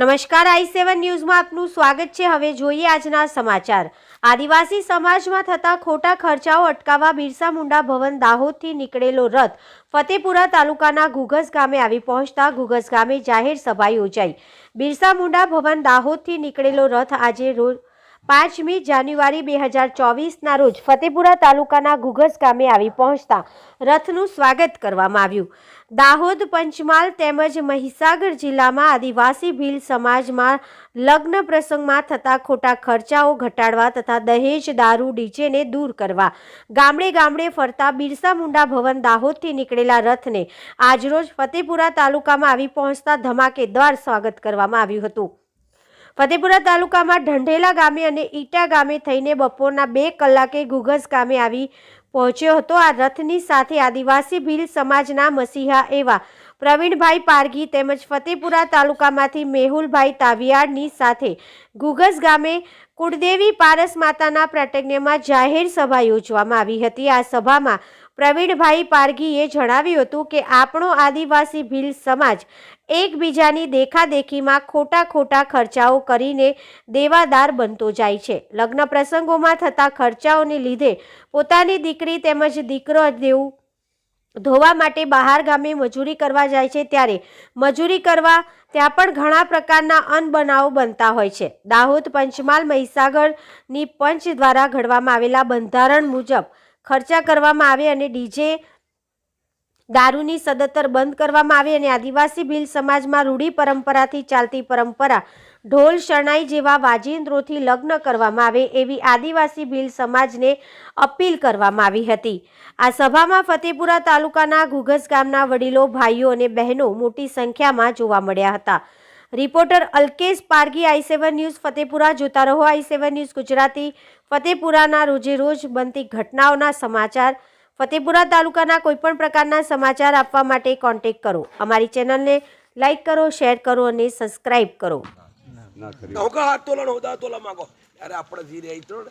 નમસ્કાર, આઈ સેવન ન્યૂઝમાં આપનું સ્વાગત છે. હવે જોઈએ આજના સમાચાર. આદિવાસી સમાજમાં થતા ખોટા ખર્ચાઓ અટકાવવા બિરસા મુંડા ભવન દાહોદથી નીકળેલો રથ ફતેપુરા તાલુકાના ઘુઘસ ગામે આવી પહોંચતા ઘુઘસ ગામે જાહેર સભા યોજાઈ. બિરસા મુંડા ભવન દાહોદથી નીકળેલો રથ આજે રોજ પાંચમી જાન્યુઆરી બે હજાર ચોવીસના રોજ ફતેપુરા તાલુકાના ઘુઘસ ગામે આવી પહોંચતા રથનું સ્વાગત કરવામાં આવ્યું. દાહોદ, પંચમહાલ તેમજ મહીસાગર જિલ્લામાં આદિવાસી ભીલ સમાજમાં લગ્ન પ્રસંગમાં થતા ખોટા ખર્ચાઓ ઘટાડવા તથા દહેજ દારૂ ડીજેને દૂર કરવા. ગામડે ગામડે ફરતા બિરસા મુંડા ભવન દાહોદથી નીકળેલા રથને આજરોજ ફતેપુરા તાલુકામાં આવી પહોંચતા ધમાકેદાર સ્વાગત કરવામાં આવ્યું હતું. ફતેપુરા તાલુકામાં ઢંઢેલા ગામે અને ઈટા ગામે થઈને બપોરના બે કલાકે ગુગસ ગામે આવી પહોંચ્યો હતો. આ રથની સાથે આદિવાસી ભીલ સમાજના મસીહા એવા પ્રવીણભાઈ પારગી તેમજ ફતેપુરા તાલુકામાંથી મેહુલભાઈ તાવિયાડની સાથે ગુગસ ગામે કુળદેવી પારસ માતાના પ્રાટગ્યમાં જાહેર સભા યોજવામાં આવી હતી. આ સભામાં પ્રવીણભાઈ પારઘીએ જણાવ્યું હતું કે આપણો આદિવાસી ભીલ સમાજ એકબીજાની દેખાદેખીમાં ખોટા ખોટા ખર્ચાઓ કરીને દેવાદાર બનતો જાય છે. લગ્ન પ્રસંગોમાં થતા ખર્ચાઓને લીધે પોતાની દીકરી તેમજ દીકરો દેવું ધોવા માટે બહાર ગામે મજૂરી કરવા જાય છે ત્યારે મજૂરી કરવા ત્યાં પણ ઘણા પ્રકારના અનબનાવો બનતા હોય છે. દાહોદ, પંચમહાલ, મહીસાગરની પંચ દ્વારા ઘડવામાં આવેલા બંધારણ મુજબ ખર્ચા કરવામાં આવે અને ડીજે દારૂની સદંતર બંધ કરવામાં આવે અને આદિવાસી ભીલ સમાજમાં રૂઢી પરંપરાથી ચાલતી પરંપરા ઢોલ શરણાઈ જેવા વાજિંત્રોથી લગ્ન કરવામાં આવે એવી આદિવાસી ભીલ સમાજને અપીલ કરવામાં આવી હતી. આ સભામાં ફતેપુરા તાલુકાના ઘુઘસ ગામના વડીલો, ભાઈઓ અને બહેનો મોટી સંખ્યામાં જોવા મળ્યા હતા. Reporter Alkesh Pargi I seven news Fatepura જોતા રહો આઈ સેવન ન્યૂઝ ગુજરાતી. ફતેપુરાના રોજેરોજ બનતી ઘટનાઓના સમાચાર. ફતેપુરા તાલુકાના કોઈપણ પ્રકારના સમાચાર આપવા માટે કોન્ટેક કરો. અમારી ચેનલને લાઈક કરો શેર કરો અને સબસ્ક્રાઈબ કરો. હું હાથ તોલા હોદા તોલા માંગો. અરે આપણે જી રહી તો ને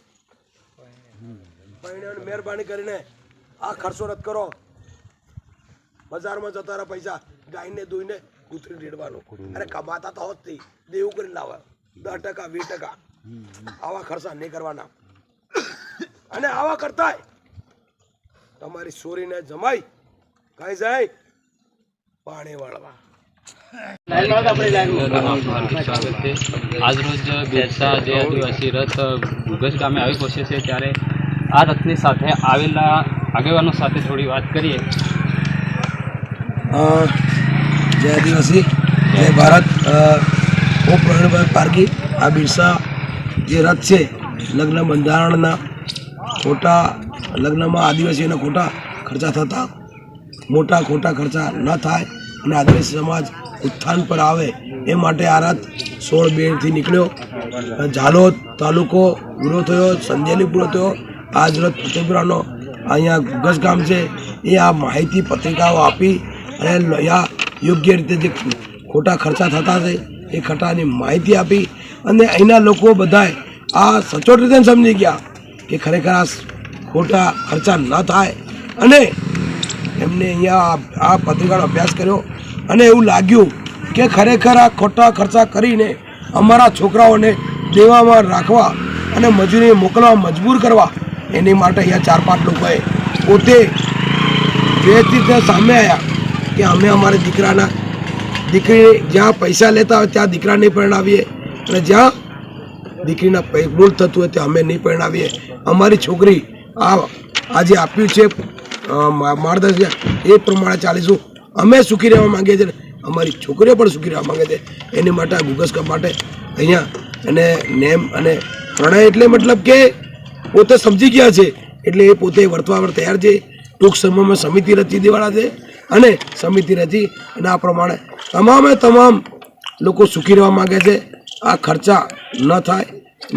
મહેરબાની કરીને આ ખર્ચો રદ કરો. બજારમાં જતા રહ્યા પૈસા. ગાયને દોઈને કૂતરી રેડવાનો. અને કમાતા તો હોત નહીં દેવું કરીને લાવે. દસ ટકા, વીસ ટકા. આવા ખર્ચા નહીં કરવાના. અને આવા કરતા તમારી સોરીને જમાઈ. કઈ જાય? પાણી વાળવા. આજરોજ બિરસા જે આદિવાસી રથ ભૂગસ ગામે આવી પહોંચે છે, ત્યારે આ રથની સાથે આવેલા આગેવાનો સાથે થોડી વાત કરીએ. જય આદિવાસી, જય ભારત. હું પ્રવીણભાઈ પારગી આ બિરસા જે રથ છે, લગ્ન બંધારણના ખોટા, લગ્નમાં આદિવાસીઓના ખોટા ખર્ચા થતા, મોટા ખોટા ખર્ચા ન થાય અને આદિવાસી સમાજ ઉત્થાન પર આવે, એ માટે આ રથ સોળ બેથી નીકળ્યો. ઝાલોદ તાલુકો પૂરો થયો સંજેલી પૂરો થયો. આજ રથ ફતેપુરાનો અહીંયા ગુગસ ગામ છે. એ આ માહિતી પત્રિકાઓ આપી અને આ યોગ્ય રીતે જે ખોટા ખર્ચા થતા છે એ ખટાની માહિતી આપી અને અહીંના લોકો બધાય આ સચોટ રીતે સમજી ગયા કે ખરેખર આ ખોટા ખર્ચા ન થાય. અને એમને અહીંયા આ- આ પત્રિકાનો અભ્યાસ કર્યો અને એવું લાગ્યું કે ખરેખર આ ખોટા ખર્ચા કરીને અમારા છોકરાઓને દેવામાં રાખવા અને મજૂરી મોકલવા મજબૂર કરવા, એની માટે અહીંયા ચાર પાંચ લોકોએ પોતે જે સામે આવ્યા કે અમે અમારા દીકરાના દીકરી જ્યાં પૈસા લેતા હોય ત્યાં દીકરા નહીં પરણાવીએ. અને જ્યાં દીકરીના પૈ થતું હોય ત્યાં અમે નહીં પરણાવીએ. અમારી છોકરી આ આજે આપ્યું છે માર્ગદર્શન. એ પ્રમાણે ચાલીશું. અમે સુખી રહેવા માંગીએ છીએ અમારી છોકરીઓ પણ સુખી રહેવા માંગે છે. એની માટે ગુગસ કપ માટે અહીંયા અને નેમ અને પ્રણય એટલે મતલબ કે પોતે સમજી ગયા છે. એટલે એ પોતે વર્તવા તૈયાર છે. ટૂંક સમયમાં સમિતિ રચી દેવાના છે. અને સમિતિ રચી અને આ પ્રમાણે તમામે તમામ લોકો સુખી રહેવા માંગે છે. આ ખર્ચા ન થાય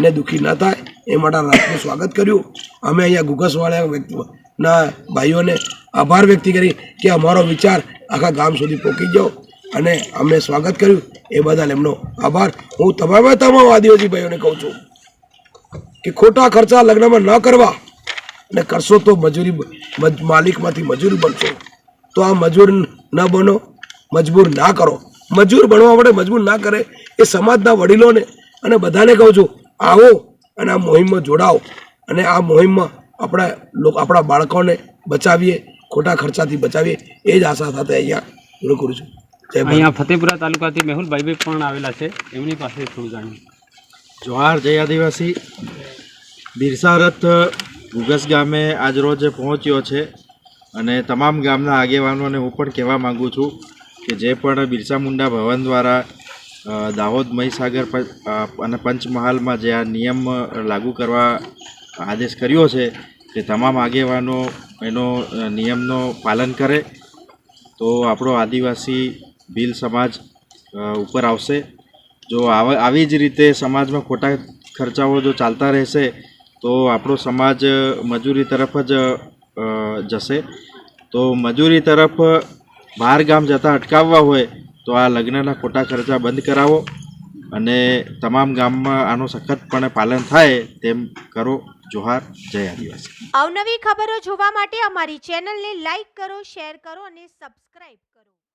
ને દુઃખી ન થાય એ માટે રાતનું સ્વાગત કર્યું. અમે અહીંયા ગુગસવાળા વ્યક્તિ ના ભાઈઓને આભાર વ્યક્ત કરી કે અમારો વિચાર આખા ગામ સુધી પહોંચી ગયો અને અમે સ્વાગત કર્યું. એ બદલ એમનો આભાર. હું તમામે તમામ આદિવાસી ભાઈઓને કહું છું કે ખોટા ખર્ચા લગ્નમાં ન કરવા અને કરશો તો મજૂરી માલિકમાંથી મજૂરી બનશો. તો આ મજૂર ન બનો મજબૂર ના કરો. મજૂર બનવા માટે મજબૂર ના કરે એ સમાજના વડીલોને અને બધાને કહું છું આવો અને આ મોહિમમાં જોડાઓ અને આ મોહિમમાં આપણા લોકો આપણા બાળકોને બચાવીએ ખોટા ખર્ચાથી બચાવીએ એ જ આશા સાથે અહીંયા પૂરું કરું છું. અહીંયા ફતેપુરા તાલુકાથી મેહુલભાઈ પણ આવેલા છે એમની પાસે થોડું જાણ્યું જોહાર જય આદિવાસી. બિરસારથ રથ ગામે આજરોજ પહોંચ્યો છે. અને તમામ ગામના આગેવાનોને હું પણ કહેવા માગું છું કે જે પણ બિરસા મુંડા ભવન દ્વારા દાહોદ મહીસાગર અને પંચમહાલમાં જે આ નિયમ લાગુ કરવા આદેશ કર્યો છે તે તમામ આગેવાનો એનો નિયમનો પાલન કરે તો આપણો આદિવાસી ભીલ સમાજ ઉપર આવશે. જો આવી જ રીતે સમાજમાં ખોટા ખર્ચાઓ જો ચાલતા રહેશે તો આપણો સમાજ મજૂરી તરફ જ જશે. તો મજૂરી તરફ બહાર ગામ જતાં અટકાવવા હોય તો આ લગ્નના ખોટા ખર્ચા બંધ કરાવો અને તમામ ગામમાં આનું સખતપણે પાલન થાય તેમ કરો. જોહાર, જય આદિવાસી. અવનવી ખબરો જોવા માટે અમારી ચેનલને લાઈક કરો, શેર કરો અને સબસ્ક્રાઇબ